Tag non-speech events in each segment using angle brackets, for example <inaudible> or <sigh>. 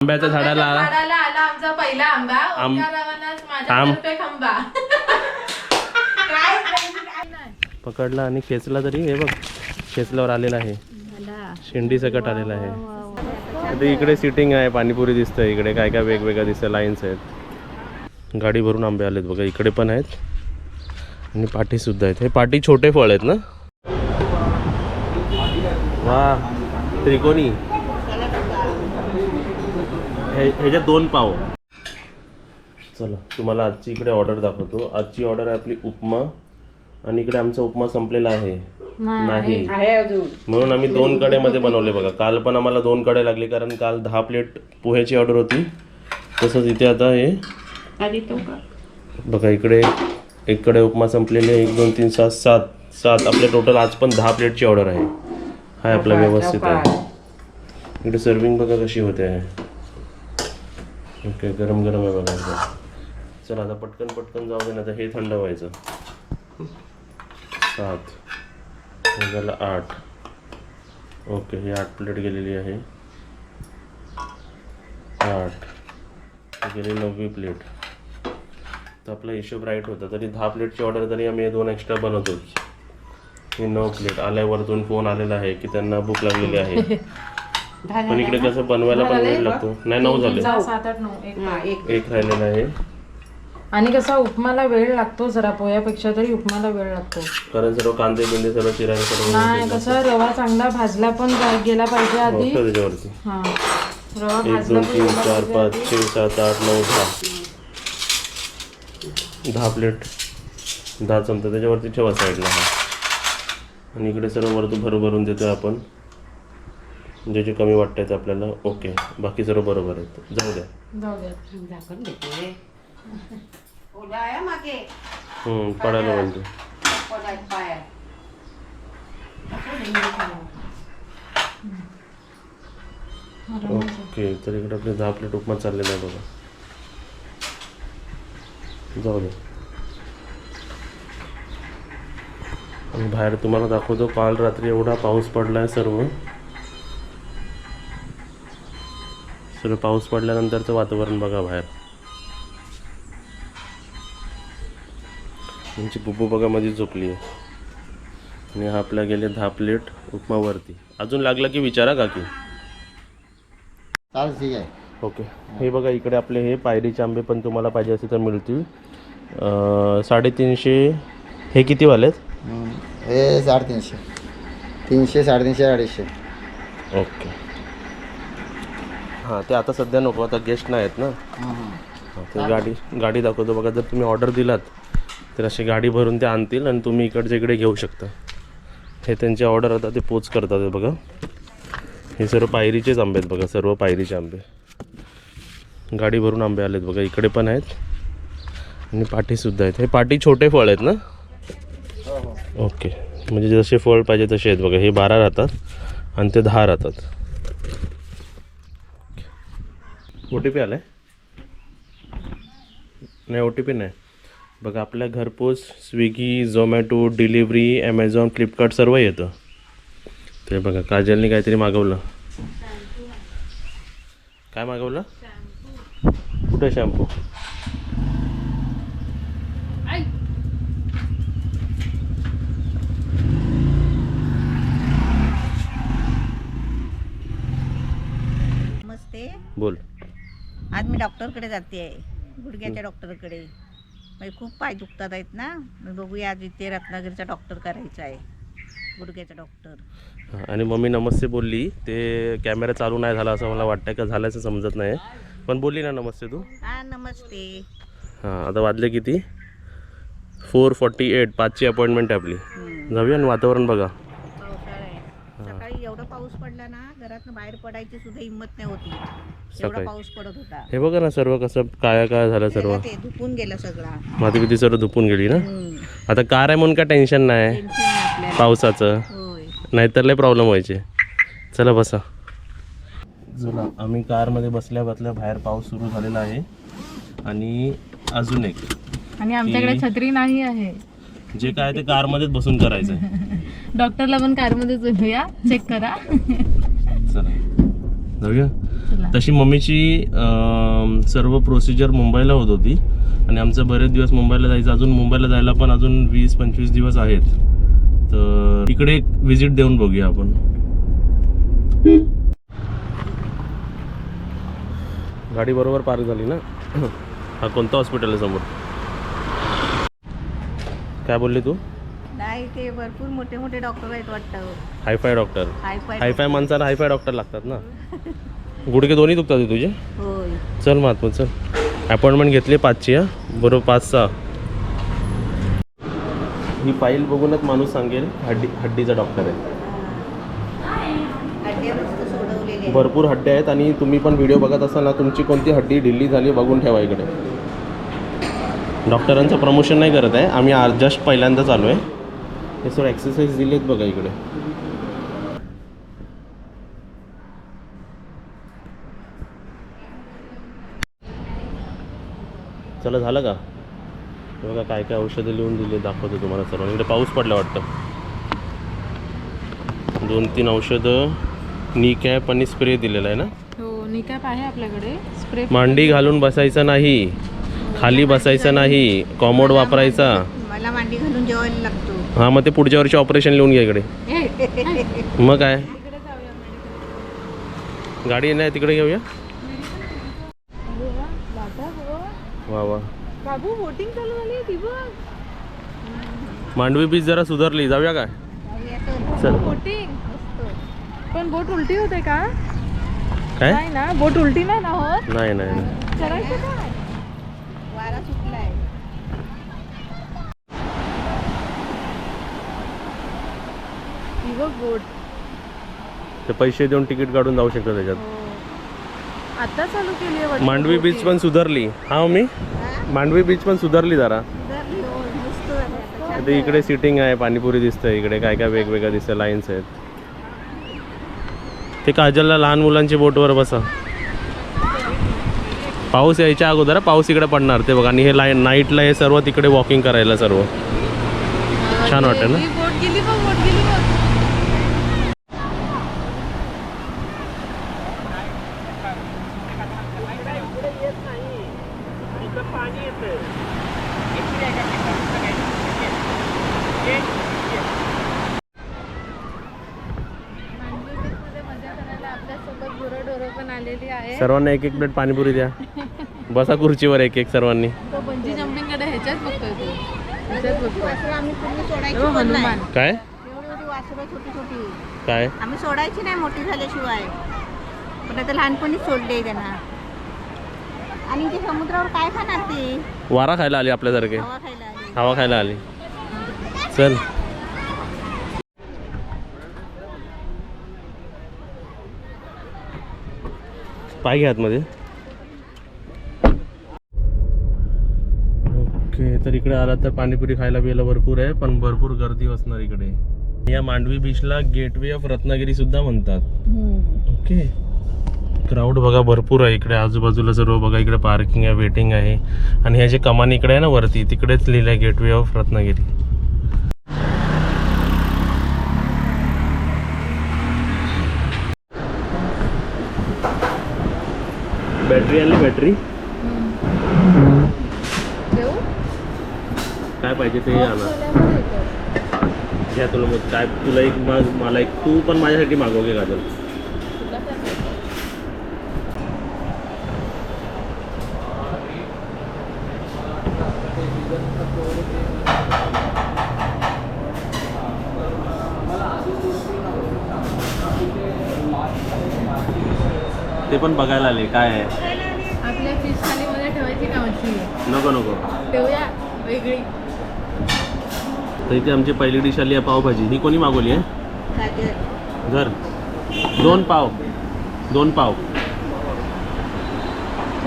आंब्याच्या झाडाला आला झाडाला आला आमचा पहिला आंबा. आम- माझ्यातर्फे खंबा. पकडला आणि खेचला तरी हे बघ खेचल्यावर आलेला आहे. शेंडी सकट आलेला आहे. आता इकडे सिटिंग आहे पाणीपुरी दिसतंय इकडे. काय काय वेगवेगळं दिसतं लाईन्स आहेत. गाडी भरून आंबे आलेत बघा इकडे पण आहेत. आणि पाठी सुद्धा आहेत. हे पाठी छोटे फळ आहेत ना? वा त्रिकोणी. ह्याच्यात दोन पाव. चला तुम्हाला आजची इकडे ऑर्डर दाखवतो. आजची ऑर्डर आहे आपली उपमा आणि इकडे आमचा उपमा संपलेला आहे. नाही. म्हणून आम्ही दोन कडेमध्ये बनवले बघा. काल पण आम्हाला दोन कडे लागले कारण काल दहा प्लेट पोह्याची ऑर्डर होती. तसंच इथे आता हे बघा इकडे एक कडे उपमा संपलेले एक दोन तीन सात सात सात. आपले टोटल आज पण दहा प्लेटची ऑर्डर आहे. हाय आपला व्यवस्थित आहे. इकडे सर्विंग बघा कशी होते. आहे ओके गरम गरम आहे बघा एकदम. चला आता पटकन पटकन जाऊ दे ना आता हे थंड व्हायचं. सात. हे झालं आठ. ओके ही आठ प्लेट गेलेली आहे. आठ. गेली नववी प्लेट. तर आपला हिशोब राईट होता तरी दहा प्लेटची ऑर्डर तरी आम्ही दोन एक्स्ट्रा बनवतोच. ही नऊ प्लेट. आल्यावरतून फोन आलेला आहे की त्यांना भूक लागलेली आहे. <laughs> पण इकडे कसं बनवायला पण वेळ लागतो. नाही नऊ झाले. सात आठ नऊ. एक एक. राहिलेला आहे. आणि कसा उपमाला वेळ लागतो जरा पोह्यापेक्षा तरी उपमाला वेळ लागतो. कारण सर्व कांदे बिंदे सर्व चिरायला सर्व नाही कसं रवा चांगला भाजला पण जा- गेला पाहिजे आधी. बघतो त्याच्यावरती. हा. रवा एक भाजला दोन पण तीन गेला चार पाहिजे पाच आधी. छे सात आठ नऊ दहा. दहा प्लेट. दहा चमचा. त्याच्यावरती ठेवा साईडला हा. आणि इकडे सर्व वरतून भरू भरून देतोय आपण. जे जे कमी वाटतंय ते आपल्याला ओके. बाकी सर्व बरोबर आहेत. जाऊ द्या. जाऊ द्या हम्म, पडायला म्हणजे ओके तर इकडे आपले दहा प्लेट उपमा चाललेला आहे बघा. जाऊ दे आणि बाहेर तुम्हाला दाखवतो काल रात्री एवढा पाऊस पडलाय सर्व. सर्व पाऊस पडल्यानंतरचं वातावरण बघा बाहेर. यांची बुबू बघा मध्ये झोपली आहे. आणि हा आपल्या गेले दहा प्लेट उपमावरती. अजून लागला की विचारा का की चालेल ठीक आहे. ओके. हे बघा इकडे आपले हे पायरीचे आंबे पण तुम्हाला पाहिजे असेल तर मिळतील. साडेतीनशे हे किती वालेत? हम्म. हे साडेतीनशे. तीनशे साडेतीनशे अडीचशे. ओके. हां ते आता सध्या नको आता गेस्ट नाही आहेत ना. हां, ते गाडी गाडी दाखवतो. बघा जर तुम्ही ऑर्डर दिलात तर अशी गाडी भरून ते आणतील आणि तुम्ही इकडच्या इकडे घेऊ शकता. हे त्यांची ऑर्डर आता ते पोच करतात हे बघा. हे सर्व पायरीचेच आंबे आहेत बघा सर्व पायरीचे आंबे. गाडी भरून आंबे आलेत बघा इकडे पण आहेत. आणि पाठीसुद्धा आहेत. हे पाठी छोटे फळ आहेत ना? ओके. म्हणजे जसे फळ पाहिजे तसे आहेत बघा. हे बारा राहतात आणि ते दहा राहतात. ओ टी पी आला आहे नाही ओ टी पी नाही. बघा आपल्या घरपोच Swiggy Zomato delivery Amazon Flipkart सर्व येतं. ते बघा काजलने काहीतरी मागवलं. काय मागवलं? कुठे शॅम्पू नमस्ते बोल आज मी डॉक्टरकडे जाते आहे. गुडघ्याच्या डॉक्टरकडे. म्हणजे खूप पाय दुखतात आहेत ना. मग बघूया आज इथे रत्नागिरीचा डॉक्टर करायचा आहे. गुडघ्याचा डॉक्टर. हां, आणि मम्मी नमस्ते बोलली. ते कॅमेरा चालू नाही झाला असं मला वाटतं का झाल्याचं समजत नाही. पण बोलली ना नमस्ते तू. हां नमस्ते. हां आता वाजले किती? फोर फॉर्टी एट पाचची अपॉइंटमेंट आहे आपली. हम्म, जाऊया आणि वातावरण बघा पावसाळा आहे सकाळी एवढा पाऊस पडला ना घरातनं बाहेर पडायची सुद्धा हिंमत नाही होती. एवढा सकाळी. पाऊस पडत होता. हे बघा ना सर्व कसं काय काय झालं सर्व. ते धुपून गेला सगळा. माती किती सर्व धुपून गेली ना? हम्म, आता कार आहे म्हणून काय टेन्शन नाही. टेन्शन नाही आपल्याला. पावसाचं. होय. नाहीतर लय प्रॉब्लेम व्हायचे. चला बसा. चला आम्ही कारमध्ये बसल्या बसल्या बाहेर पाऊस सुरू झालेला आहे. आणि अजून एक आणि आमच्याकडे की- छत्री नाही आहे. जे काय ते कारमध्येच बसून करायचं आहे <laughs> डॉक्टरला पण कारमध्ये जाऊया. चेक करा. चला. जाऊया. तशी मम्मीची सर्व प्रोसिजर मुंबईला होत होती. आणि आमचं बरेच दिवस मुंबईला जायचं. अजून मुंबईला जायला पण अजून वीस पंचवीस दिवस आहेत. तर इकडे एक व्हिजिट देऊन बघूया आपण. गाडी बरोबर पार्क झाली ना? <clears throat> हा कोणतं हॉस्पिटल आहे समोर? काय बोलली तू? नाही ते भरपूर मोठे मोठे डॉक्टर आहेत वाटतं. Hi fi doctor hi fi hi fi माणसाला हायफाय डॉक्टर लागतात ना? गुडघे दोन्ही दुखतात हे तुझे? होय. चल महात्मा चल. अपॉइंटमेंट घेतली पाचची हा? बरोबर पाच सहा. ही फाईल बघूनच माणूस सांगेल हड्डी हड्डीचा डॉक्टर आहे. सोडवलेले आहेत. भरपूर हड्डे आहेत आणि तुम्ही पण व्हिडिओ बघत असाल ना तुमची कोणती हड्डी ढिल्ली झाली बघून ठेवा इकडे. डॉक्टरांचं प्रमोशन नाही करत आहे. आम्ही जस्ट पहिल्यांदाच आलो आहे हे सर एक्सरसाइज दिलेत बघा इकडे. चला झालं का? हे बघा काय काय औषधं लिहून दिली दाखवतो तुम्हाला सर्व इकडे पाऊस पडला वाटतं. दोन तीन औषधं नी कॅप आणि स्प्रे दिलेला आहे ना? हो निकॅप आहे आपल्याकडे. स्प्रे मांडी घालून बसायचं नाही. खाली बसायचं नाही. कॉमोड वापरायचा. मला मांडी घालून जेवायला लागतो. हां मग ते पुढच्या वर्षी ऑपरेशन लिहून घ्या इकडे. मग काय? गाडी नाही तिकडे घेऊया? वा वा. मांडवी बीच जरा सुधारली जाऊया काय? चल. पण बोट उलटी होते का? काय? नाही ना बोट उलटी नाही ना होत? नाही नाही ती बघ बोट ते पैसे देऊन तिकीट काढून जाऊ शकतो त्याच्यात. हो. आता चालू केली आहे वाटतं मांडवी बीच पण सुधारली. हा मी मांडवी बीच पण सुधारली जरा. सुधारली हो मस्त झाली आता. छान ते इकडे सिटिंग आहे पाणीपुरी दिसतंय इकडे काय काय वेगवेगळं दिसतं लाईन्स आहेत. ते काजलला लहान मुलांची बोटवर बसा. पाऊस यायच्या अगोदर पाऊस इकडे पडणार ते बघा. आणि हे लाईन नाईटला हे सर्व तिकडे वॉकिंग करायला सर्व. छान वाटतं ना ती बोट गेली बघ बोट गेली बघ पण आलेली आहे सर्वांना एक एक प्लेट पाणीपुरी द्या. बसा खुर्चीवर एक एक सर्वांनी. तो बंजी जम्पिंगकडे ह्याच्यात बघतोय तू. ह्याच्यात बघतोय. वासरं आम्ही पूर्वी सोडायची हो, पण नाही. हनुमान काय? एवढी एवढी वासरं छोटी छोटी. काय? आम्ही सोडायची नाही मोठी झाल्याशिवाय. पण आता लहानपणीच सोडले त्यांना. आणि ते समुद्रावर काय खाणार ते? वारा खायला आली आपल्यासारखे. हवा खायला आली. हवा खायला आली. चल. पाय घ्या आतमध्ये. ओके तर इकडे आला तर पाणीपुरी खायला बियला भरपूर आहे पण भरपूर गर्दी असणार इकडे. या मांडवी बीचला गेटवे ऑफ रत्नागिरी सुद्धा म्हणतात. ओके. क्राऊड बघा भरपूर आहे इकडे आजूबाजूला सर्व बघा इकडे पार्किंग आहे वेटिंग आहे. आणि हे जे कमान इकडे आहे ना वरती तिकडेच लिहिलं आहे गेटवे ऑफ रत्नागिरी. बॅटरी आली बॅटरी. काय पाहिजे ते आणा घ्या तुला मग काय तुला एक माग मला एक तू पण माझ्यासाठी मागव घे काजल. पण बघायला आले काय आहे? आपल्या फिश थालीमध्ये ठेवायची का मच्छी? नको नको. ठेवूया वेगळी. तर इथे आमची पहिली डिश आली आहे पावभाजी. ही कोणी मागवली आहे? घर. दोन पाव. दोन पाव.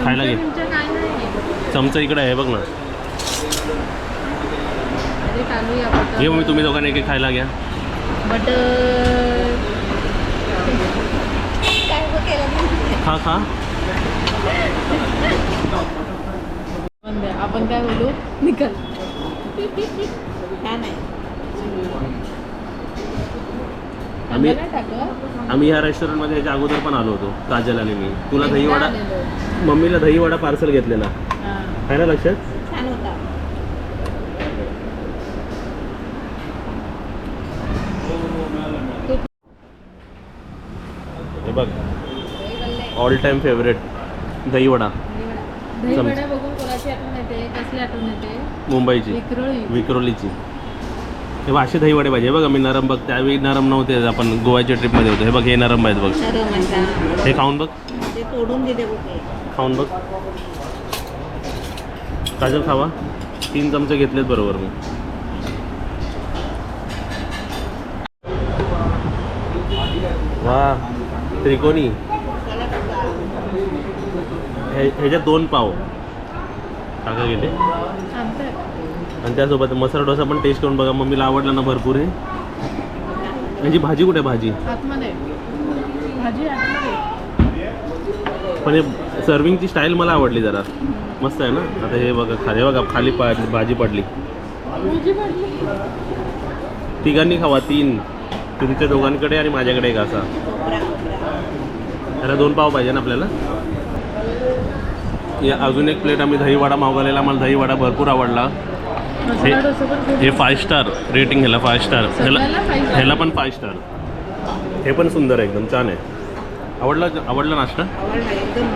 खायला घे. तुमच्या काय नाही. चमचा इकडे आहे बघ ना. अरे घालूया घे मग तुम्ही दोघांनी एक एक खायला घ्या. बटर काय हो केलं नाही. खा खा आपण काय बोलू? निकल. आम्ही आम्ही ह्या रेस्टॉरंटमध्ये याच्या अगोदर पण आलो होतो काजल आणि मी. तुला दहीवडा. मम्मीला दहीवडा पार्सल घेतलेला. आहे ना लक्षात छान होता हे बघ ऑल टाइम फेवरेट दहीवडा. दही समज. वडा बघून कोणाची आठवण येते कसली आठवण येते? मुंबईची. विक्रोळी. विक्रोलीची. हे असे दहीवडे पाहिजे. बघ मी नरम बघ त्यावेळी नरम नव्हते आपण गोव्याच्या ट्रिपमध्ये होतो. हे बघ हे नरम आहेत बघ. हे. खाऊन बघ. तोडून दिले खाऊन बघ. काजल खावा. तीन चमचे घेतलेत बरोबर मी. वा त्रिकोणी. हे ह्याच्यात दोन पाव टाका गेले. आणि त्यासोबत मसाला डोसा पण टेस्ट करून बघा. मम्मीला आवडला ना भरपूर हे. ह्याची भाजी कुठे आहे भाजी? पण हे सर्विंगची स्टाईल मला आवडली जरा. मस्त आहे ना? आता हे बघा खाली बघा खाली पा भाजी पडली. तिघांनी खावा तीन. तुमच्या दोघांकडे आणि माझ्याकडे एक असा. त्याला दोन पाव पाहिजे ना आपल्याला? या अजून एक प्लेट आम्ही दहीवडा मागवलेला मला दहीवडा भरपूर आवडला. खूप हे फाय स्टार रेटिंग ह्याला फाय स्टार ह्याला. ह्याला पण फाय स्टार हे पण सुंदर आहे एकदम छान आहे. आवडला आवडला नाश्ता? आवडला एकदम.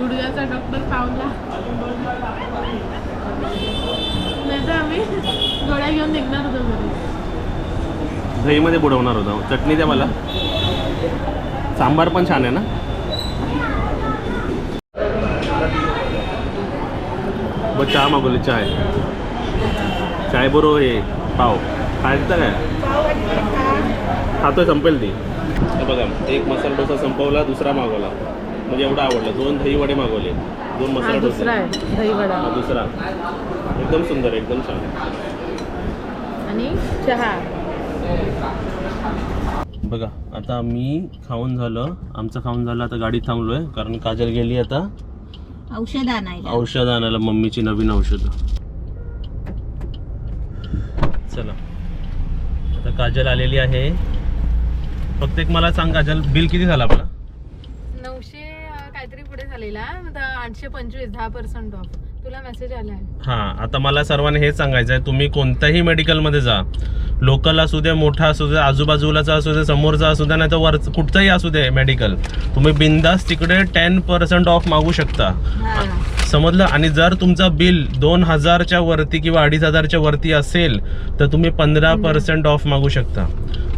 गुडघ्याचा डॉक्टर पावला. नाही तर आम्ही गोळ्या घेऊन निघणार होतो घरी. दहीमध्ये बुडवणार होता. चटणी द्या मला. सांबार पण छान आहे ना? बघ चहा मागवली चाय. चाय बरोबर हे पाव. खायचं काय? खातोय संपेल ती. बघा एक मसाला डोसा संपवला दुसरा मागवला. म्हणजे एवढा आवडला. दोन दही वडे मागवले. दोन मसाला डोसे. दुसरा आहे. दही वडा. दुसरा. एकदम सुंदर एकदम छान. आणि चहा. बघा आता मी खाऊन झालं. आमचं खाऊन झालं आता गाडीत थांबलोय कारण काजल गेली आता. औषध आणायला. औषध आणायला मम्मीची नवीन औषधं. चला. आता काजल आलेली आहे. फक्त एक मला सांग काजल बिल किती झालं आपलं? नऊशे काहीतरी पुढे झालेला आता आठशे पंचवीस दहा पर्सेंट ऑफ तुला मेसेज आलाय. हां आता मला सर्वांना हेच सांगायचं आहे तुम्ही कोणत्याही मेडिकलमध्ये जा. लोकल असू दे मोठा असू दे आजूबाजूलाचा असू दे समोरचा असू दे नाही तर वर कुठचंही असू दे मेडिकल तुम्ही बिंदास तिकडे टेन पर्सेंट ऑफ मागू शकता. हा. समजलं? आणि जर तुमचं बिल दोन हजारच्या वरती किंवा अडीच हजारच्या वरती असेल तर तुम्ही पंधरा पर्सेंट ऑफ मागू शकता.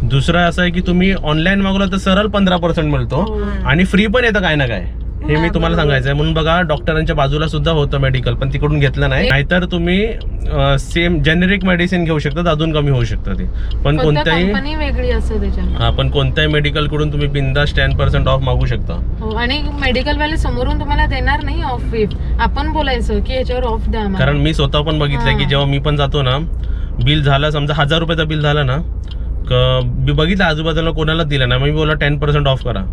दुसरं असं आहे की तुम्ही ऑनलाईन मागवलं तर सरळ पंधरा पर्सेंट मिळतो. आणि फ्री पण येतं काय ना काय हे मी तुम्हाला सांगायचं आहे म्हणून बघा डॉक्टरांच्या बाजूला सुद्धा होतं मेडिकल पण तिकडून घेतलं नाही. नाहीतर तुम्ही सेम जेनेरिक मेडिसिन घेऊ शकतात अजून कमी होऊ शकतं ते. पण कोणत्याही कंपनी वेगळी असते त्याच्यात? हा पण कोणत्याही मेडिकलकडून तुम्ही बिंदास टेन पर्सेंट ऑफ मागू शकता. हो आणि मेडिकल वाले समोरून तुम्हाला देणार नाही ऑफ आपण बोलायचं की ह्याच्यावर ऑफ द्या. कारण मी स्वतः पण बघितलंय की. जेव्हा मी पण जातो ना बिल झालं समजा हजार रुपयाचं बिल झालं ना मी बघितलं आजूबाजूला कोणाला दिलं ना मग मी बोला टेन पर्सेंट ऑफ करा.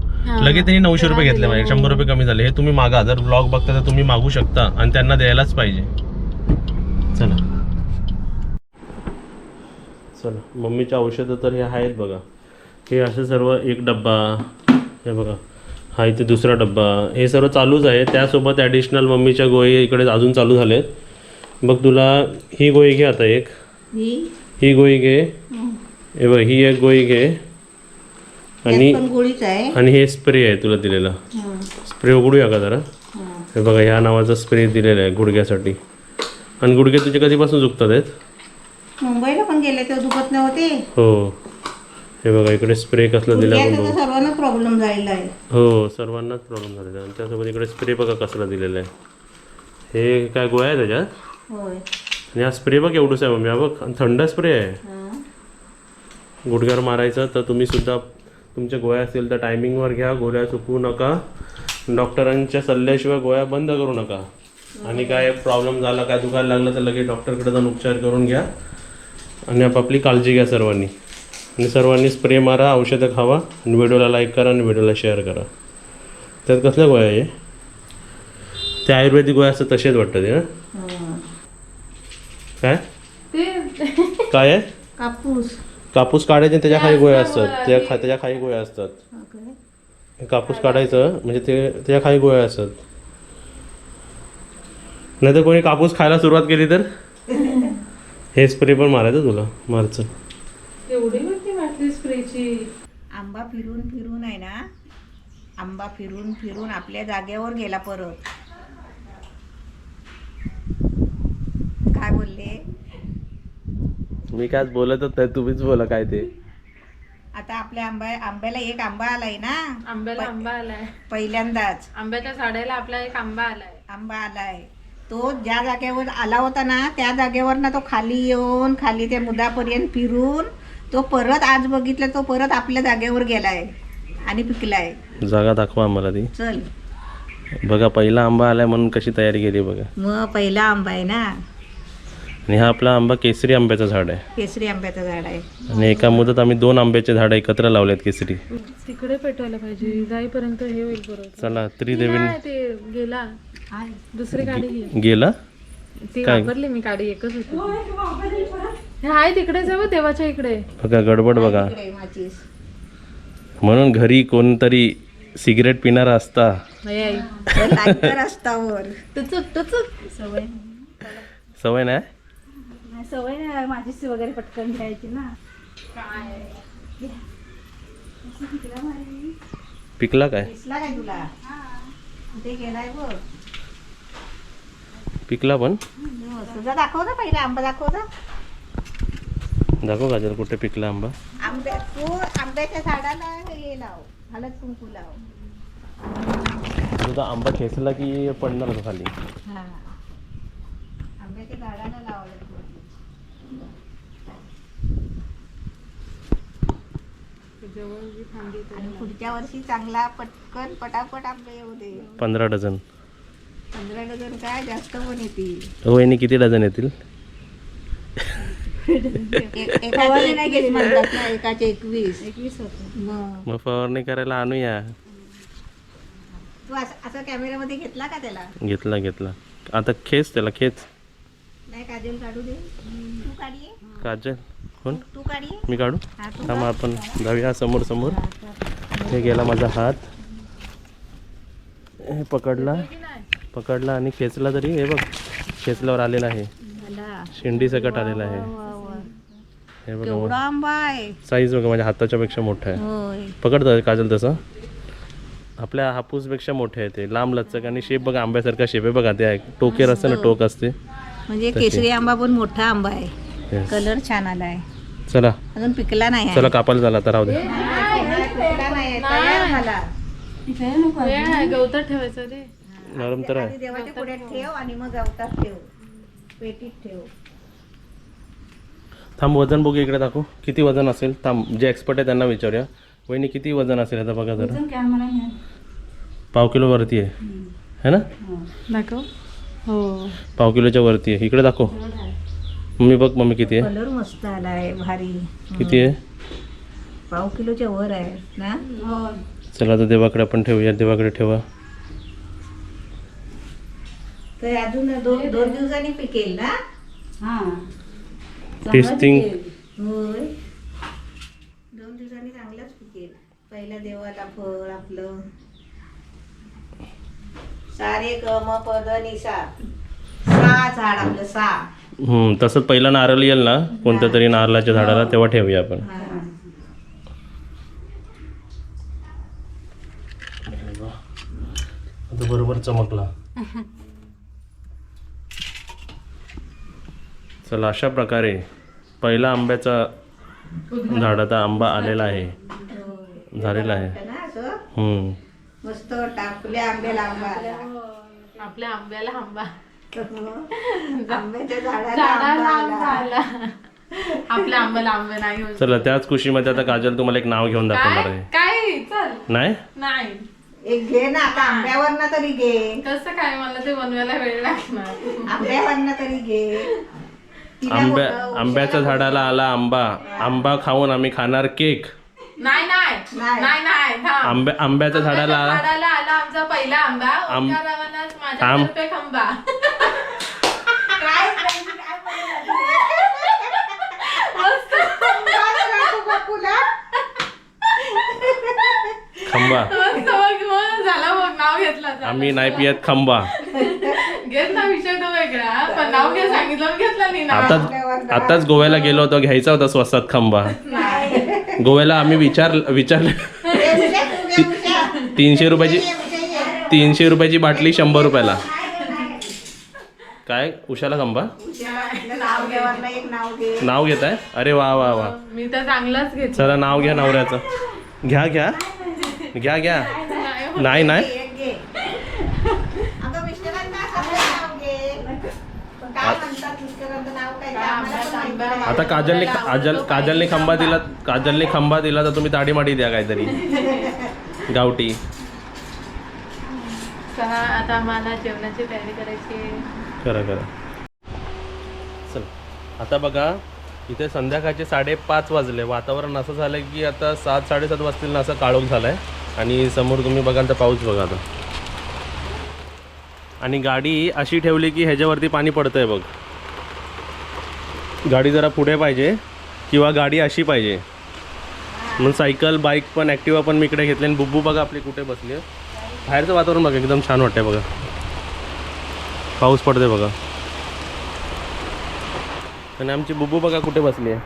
लगेच त्यांनी नऊशे रुपये घेतले माझे. शंभर रुपये कमी झाले. हे तुम्ही मागा. जर ब्लॉग बघता तर तुम्ही मागू शकता आणि त्यांना द्यायलाच पाहिजे. चला. चला. मम्मीच्या औषधं तर हे आहेत बघा. हे असं सर्व एक डब्बा. हे बघा. हा इथे दुसरा डब्बा. हे सर्व चालूच आहे. त्यासोबत ॲडिशनल मम्मीच्या गोळी इकडे अजून चालू झालेत. बघ तुला ही गोळी घे आता एक. ही? गोळी घे. हे बघ ही एक गोळी घे. आणि गोळीच आहे. आणि हे स्प्रे आहे तुला दिलेला. स्प्रे उघडूया का जरा? हा. बघा ह्या नावाचा स्प्रे दिलेला आहे गुडघ्यासाठी. आणि गुडघे तुझे कधीपासून दुखतात आहेत? मुंबईला पण गेले तेव्हा दुखत नव्हते. हो. हे बघा इकडे स्प्रे कसला दिला सर्वांना प्रॉब्लेम झालेला आहे. हो सर्वांनाच प्रॉब्लेम झालेला आहे. आणि त्यासोबत इकडे स्प्रे बघा कसला दिलेला आहे. हे काय गोळ्या आहे त्याच्यात? आणि हा स्प्रे बघ एवढंच आहे. मम्मी हा बघ थंड स्प्रे आहे. गुडघ्यावर मारायचं तर तुम्ही सुद्धा तुमच्या गोळ्या असतील तर टायमिंगवर घ्या. गोळ्या चुकवू नका. डॉक्टरांच्या सल्ल्याशिवाय गोळ्या बंद करू नका. आणि काय प्रॉब्लेम झाला काय दुखायला लागलं तर लगेच डॉक्टरकडे जाऊन उपचार करून घ्या. आणि आपापली काळजी घ्या सर्वांनी. आणि सर्वांनी स्प्रे मारा औषधं खावा. आणि व्हिडिओला लाईक करा आणि व्हिडिओला शेअर करा. त्यात कसल्या गोळ्या आहे? ते आयुर्वेदिक गोळ्या असतात तसेच वाटतं ते ना हा. काय? काय आहे? कापूस. कापूस काढायचे आणि त्याच्याखाली गोळ्या असतात. त्याच्या खा त्याच्याखाली गोळ्या असतात. हे कापूस काढायचं म्हणजे ते त्याच्याखाली गोळ्या असतात. नाही तर कोणी कापूस खायला सुरुवात केली तर? <laughs> हे स्प्रे पण मारायचं तुला मारचं. एवढी मोठी वाटली स्प्रेची? आंबा फिरून फिरून आहे ना आंबा फिरून फिरून आपल्या जागेवर गेला परत. काय बोलले? मी काय बोलतच नाही तुम्हीच बोला काय ते. आता आपल्या आंबा आंब्याला एक आंबा आलाय ना? आंब्याला आंबा आलाय. पहिल्यांदाच. आंब्याच्या झाडाला आपला एक आंबा आलाय. आंबा आलाय. तो ज्या जागेवर आला होता ना त्या जागेवर ना तो खाली येऊन खाली त्या मुदापर्यंत फिरून तो परत आज बघितलं तो परत आपल्या जागेवर गेलाय आणि पिकलाय. जागा दाखवा आम्हाला ती. चल. बघा पहिला आंबा आलाय म्हणून कशी तयारी केली बघा. मग पहिला आंबा आहे ना? आणि हा आपला आंबा केसरी आंब्याचं झाड आहे. केसरी आंब्याचं झाड आहे. आणि एका मुदत आम्ही दोन आंब्याचे झाड एकत्र लावलेत केसरी. तिकडे पेटवायला पाहिजे. जाईपर्यंत हे होईल बरोबर. चला त्रिदेवी नाही, ते गेला. दुसरी गाडी घे. गेला? ती काय? वापरली मी गाडी एकच होती. हे आहे तिकडे जाऊ देवाच्या इकडे. बघा गडबड बघा. इकडे माचीस. म्हणून घरी कोणतरी सिगरेट पिणारा असता. नाही आई. <laughs> तर लाईटर असतावर टुचुक टुचुक. सवय सवय नाही? सवय नाही माझीच वगैरे पटकन घ्यायची ना. पिकला काय? दिसला काय तुला? ते गेलाय बघ. पिकला पण? तुझा दाखव ना पहिले आंबा दाखव ना. दाखव गाजर कुठे पिकला आंबा. आंब्या तू आंब्याच्या झाडाला हे लाव हळद कुंकू लाव. तुझा आंबा खेचला की पडणार होता खाली. हा. आंब्याच्या झाडाला लाव हळद कुंकू. आणि पुढच्या वर्षी चांगला पटकन पटापट आंबे येऊ दे. पंधरा डझन. पंधरा डझन काय? जास्त पण येतील. वहिनी किती डझन येतील? एक- एकाचे नाही घेत म्हणतात ना एकाचे एकवीस. एकवीस होते. मग. मग फवारणी करायला आणूया. तू असं असं कॅमेऱ्यामध्ये घेतला का त्याला? घेतला घेतला. आता खेच त्याला खेच. नाही काजल काढू दे. तू काढी. काजल? काढी. मी काढू. हा थांब आपण जाऊया समोर समोर हे गेला माझा हात. हे पकडला. पकडला आणि खेचला तरी. हे बघ खेचल्यावर आलेला आहे. शेंडी सकट आलेला आहे. हे बघा आहे. साईज बघा माझ्या हाताच्या पेक्षा मोठा आहे. पकडतं काजल तसं. आपल्या हापूसपेक्षा मोठे आहे ते. लांब लचक आणि शेप बघा आंब्यासारखा शेप आहे बघा ते टोकेर असतं ना टोक असते. म्हणजे केसरी आंबा पण मोठा आंबा आहे. कलर छान आलाय. चला. अजून पिकला नाही आहे. चला कापायला झाला आता राहू दे. पिकला नाही तयार झाला. वेळ आहे गवतात ठेवायचं ते नरम तर आहे. आधी देवाच्या पुढे ठेव आणि मग गवतात ठेव. पेटीत ठेव. थांब वजन बघू इकडे दाखव. किती वजन असेल? थांब जे एक्सपर्ट आहे त्यांना विचारूया. वहिनी किती वजन असेल आता बघा जरा. पाव किलो वरती आहे. है ना? दाखव. हो. पाव किलोच्या वरती आहे. इकडे दाखव. मम्मी बघ मम्मी किती आहे? कलर मस्त आलाय भारी. किती आहे? पाव किलोच्या वर आहे ना? चला आता देवाकडे आपण ठेवूया देवाकडे ठेवा. तर अजून दोन दोन दिवसांनी पिकेल ना? टेस्टिंग होय. दोन दिवसांनी चांगलंच पिकेल. पहिल्या देवाला फळ आपलं. सारे ग म पद नि सा सा झाड आपलं सा. हम्म, तसंच पहिला नारळ येईल ना कोणत्या तरी नारळाच्या झाडाला तेव्हा ठेवूया आपण हा. बरोबर चमकला चला अशा प्रकारे पहिला आंब्याचा झाडाचा आंबा आलेला आहे झालेला आहे ना असं हम्म. मस्त टाकल्या आंब्याला आंबा आला. आपल्या आंब्याला आंबा आंब्याच्या झाडाला झाडाला आंबा आला. आंबे नाही होत. चला त्याच खुशीमध्ये आता काजल तुम्हाला एक नाव घेऊन दाखवणार काय? आहे. काय? चल. नाही? नाही. एक घे ना आता आंब्यावरनं तरी घे. कसं काय? मला ते बनवायला वेळ लागणार. आंब्यावरनं तरी घे. तिला आंब्या आंब्याच्या झाडाला आला आंबा. आंबा खाऊन आम्ही खाणार केक. नाही नाही नाही. नाही नाही थांब. आंब्या आंब्याच्या झाडाला आंब्याच्या आला झाडाला आला आमचा पहिला आंबा आंब- ओंकार रावानाच माझ्या थांब. तर्फे खंबा काय काय बोलणार? मस्त फुला खंबा मग मग- मग झालं मग नाव घेतलं झालं. आम्ही नाही पियत खंबा घेत ना विषय तो वेगळा पण नाव घे सांगितलं घेतलं नाही आताच गोव्याला गेलो होतो घ्यायचा होता स्वस्तात खंबा गोव्याला आम्ही विचार विचारले. तीनशे रुपयाची. तीनशे रुपयाची बाटली शंभर रुपयाला. काय? उशाला आपलं नाव घेत आहे अरे वा वा वा. मी तर चांगलंच घेतलं. चला नाव घ्या नवऱ्याचं. घ्या घ्या. घ्या घ्या. नाही नाही एक घे अगं मिस्टरांना सगळं नाव घे पण काय म्हणतात मिस्टरांचं नाव काय ते आम्हाला पण माहिती नाही. आता काजलने काजल काजलने खंबा दिला काजलने खंबा दिला तर तुम्ही ताडीमाडी द्या काहीतरी. <laughs> गावठी. आता आम्हाला जेवणाची तयारी करायची आहे. करा करा चल आता बघा इथे संध्याकाळचे साडेपाच वाजले. वातावरण असं झालं की आता सात साडेसात वाजतील ना असं काळोख झालं आहे आणि समोर तुम्ही बघाल तर पाऊस बघा आता. आणि गाडी अशी ठेवली की ह्याच्यावरती पाणी पडतं आहे बघ. गाडी जरा पुढे पाहिजे किंवा गाडी अशी पाहिजे. मग सायकल बाईक पण ॲक्टिवा पण मी इकडे घेतली आणि बुब्बू बघा आपली कुठे बसली आहे बाहेरचं वातावरण बघा एकदम छान वाटतंय बघा. पाऊस पडते बघा. आणि आमची बुबू बघा कुठे बसली आहे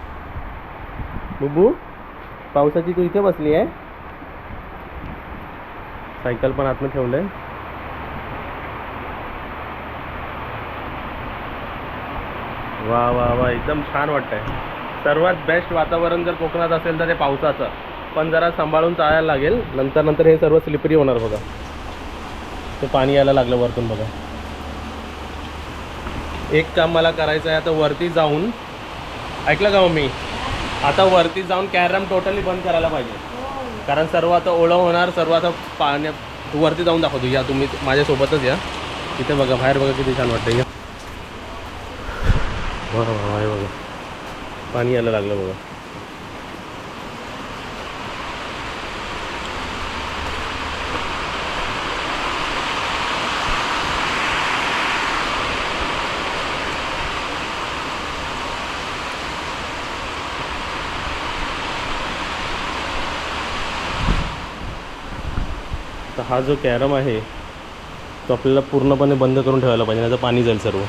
बुब्बू पावसाची तू इथे बसली आहे सायकल पण आतमध्ये आहे वा वा वा एकदम छान वाटतंय. सर्वात बेस्ट वातावरण जर कोकणात असेल तर ते पावसाचं. पण जरा सांभाळून चालायला लागेल. नंतर नंतर हे सर्व स्लिपरी होणार बघा. ते पाणी यायला लागलं वरतून बघा. एक काम मला करायचं आहे आता वरती जाऊन ऐकलं का हो मम्मी आता वरती जाऊन कॅरम टोटली बंद करायला पाहिजे. कारण सर्व आता ओळख होणार सर्व आता पाण्या वरती जाऊन दाखवतो. या तुम्ही माझ्यासोबतच या. इथे बघा बाहेर बघा किती छान वाटतं या. वा वा वा, हे बघा. पाणी यायला लागलं बघा. तर हा जो कॅरम आहे तो आपल्याला पूर्णपणे बंद करून ठेवायला पाहिजे नाही तर पाणी जाईल सर्व.